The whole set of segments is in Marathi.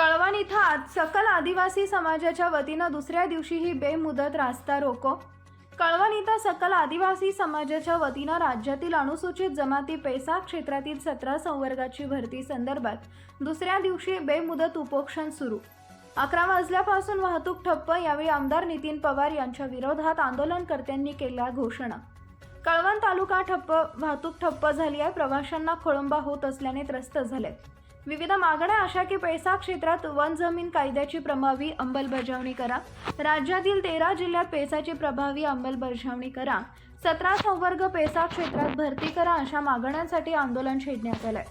कळवण इथं आज सकल आदिवासी समाजाच्या वतीनं दुसऱ्या दिवशीही बेमुदत रास्ता रोको. कळवण इथं सकल आदिवासी समाजाच्या वतीनं राज्यातील अनुसूचित जमाती पैसा क्षेत्रातील सतरा संवर्गाची भरती संदर्भात दुसऱ्या दिवशी बेमुदत उपोषण सुरू. अकरा वाजल्यापासून वाहतूक ठप्प यावेळी आमदार नितीन पवार यांच्या विरोधात आंदोलनकर्त्यांनी केल्या घोषणा. कळवण तालुका ठप्प वाहतूक ठप्प झाली आहे. प्रवाशांना खोळंबा होत असल्याने त्रस्त झालेत. विविध मागण्या अशा की पैसा क्षेत्रात वन जमीन कायद्याची प्रभावी अंमलबजावणी करा. राज्यातील तेरा जिल्ह्यात पैसाची प्रभावी अंमलबजावणी करा. सतरा संवर्ग पैसा क्षेत्रात भरती करा अशा मागण्यांसाठी आंदोलन छेडण्यात आलंय.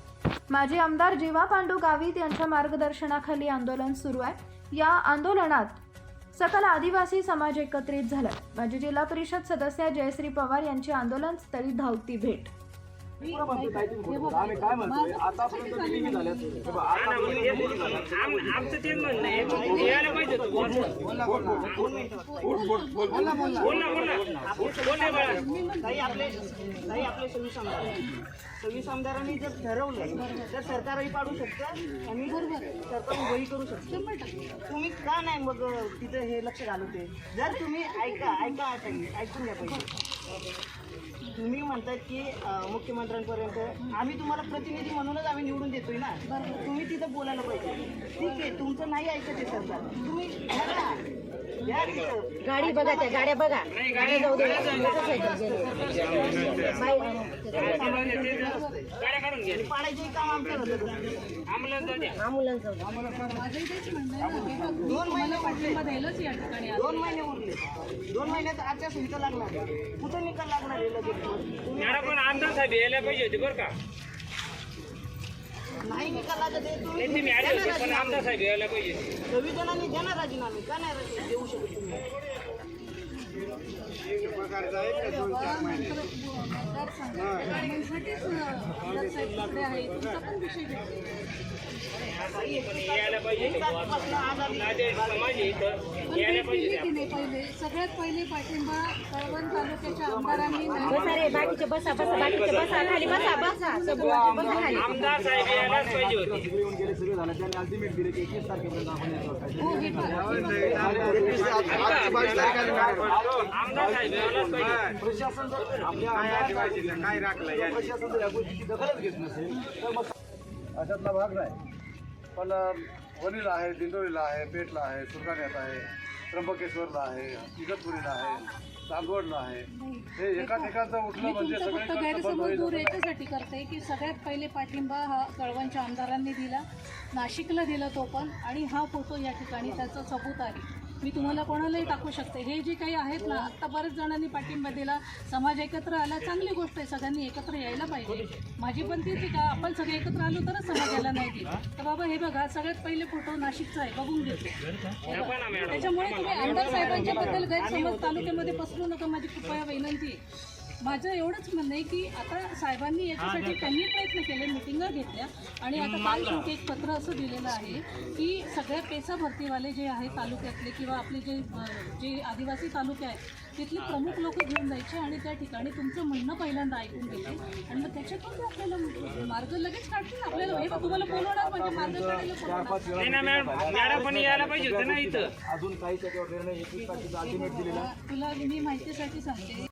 माजी आमदार जीवा पांडू गावित यांच्या मार्गदर्शनाखाली आंदोलन सुरू आहे. या आंदोलनात सकल आदिवासी समाज एकत्रित झाला माजी जिल्हा परिषद सदस्य जयश्री पवार यांची आंदोलनस्थळी धावती भेट आमचं तेच म्हणणं आहे. यायला पाहिजे आपले सव्वीस आमदार सव्वीस आमदारांनी जर ठरवलं तर सरकारही पाडू शकतं आणि सरकार वही करू शकतं. तुम्ही का नाही मग तिथे हे लक्ष घालवते जर तुम्ही ऐका ऐका आता ऐकून घ्या पाहिजे तुम्ही म्हणतात की मुख्यमंत्र्यांपर्यंत. आम्ही तुम्हाला प्रतिनिधी म्हणूनच आम्ही निवडून देतोय ना. तुम्ही तिथं बोलायला पाहिजे. ठीक आहे तुमचं नाही ऐकत आहे सरकार. तुम्ही. गाडी बघा त्या गाड्या बघा. गाड्या जाऊ दे. पाडायचे काम आमचं होतं. दोन महिने दोन महिने उरले दोन महिन्यात आचारसंहिता लागणार. कुठं निकाल लागणार आहे लगेच? पण आमदार साहेब यायला पाहिजे होते बरं का. नाही निकाल लागत आहे तुम्ही त्यांनी मी आले होते पण आमदार साहेब यायला पाहिजे होते. सव्वीस जणांनी द्या ना राजीनामे. का नाही राजी- देऊ शकत तुम्ही? सगळ्यात पहिले पाठिंबा कळवण तालुक्याच्या आमदारांनी बसा रे बाकीचे बसा बसा बाकीचे बसा खाली बसा बसा सगळं बसा खाली आमदार साहेब यायलाच पाहिजे होते सगळे येऊन गेले सगळे झाले त्यांनी अल्टिमेट दिले की एकवीस तारखेपर्यंत आपण यायचं हो हे पहा. आमदार साहेब यायलाच पाहिजे प्रशासन जर आपल्या आमदार- प्रशासन जर या गोष्टीची दखलच घेत नसेल तर मग अशातला भाग नाही. पण अ, वणीला आहे दिंडोरीला आहे पेठला आहे सुरगाण्यात आहे त्र्यंबकेश्वरला आहे इगतपुरीला आहे चांदवडला आहे. हे एका ठिकाणचं उठलं म्हणजे सगळे दूर याच्यासाठी करते की सगळ्यात पहिले पाठिंबा हा कळवणच्या आमदारांनी दिला. नाशिकला दिला तो पण आणि हा फोटो या ठिकाणी त्याचा सबूत आहे. मी तुम्हाला कोणालाही टाकू शकते. हे जे काही आहेत ना आत्ता बरेच जणांनी पाठिंबा दिला. समाज एकत्र आला चांगली गोष्ट आहे. सगळ्यांनी एकत्र यायला पाहिजे. माझी पण तीच आहे का आपण सगळे एकत्र आलो तरच समाजाला नाही दिली तर बाबा हे बघा सगळ्यात पहिले फोटो नाशिकचा आहे. बघून घेतो त्याच्यामुळे तुम्ही आमदार साहेबांच्या बद्दल गैरसमज तालुक्यामध्ये पसरू नका. माझी कृपया विनंती आहे. माझं एवढंच म्हणणं आहे की आता साहेबांनी याच्यासाठी त्यांनी प्रयत्न केले मिटिंगा घेतल्या. आणि आता काल शेवटी एक पत्र असं दिलेलं आहे की सगळ्या पेसा भरतीवाले जे आहेत तालुक्यातले किंवा आपले जे जे आदिवासी तालुके आहेत तिथले प्रमुख लोक घेऊन जायचे आणि त्या ठिकाणी तुमचं म्हणणं पहिल्यांदा ऐकून घ्यायचे आणि मग त्याच्यातून ते आपल्याला मार्ग लगेच काढतील आपल्याला. हे बघ, तुम्हाला बोलवणार म्हणजे मार्ग काढायला पण यायला पाहिजे होतं ना इथं? अजून काही त्याच्यावर निर्णय आहे तुला मी माहितीसाठी सांगते.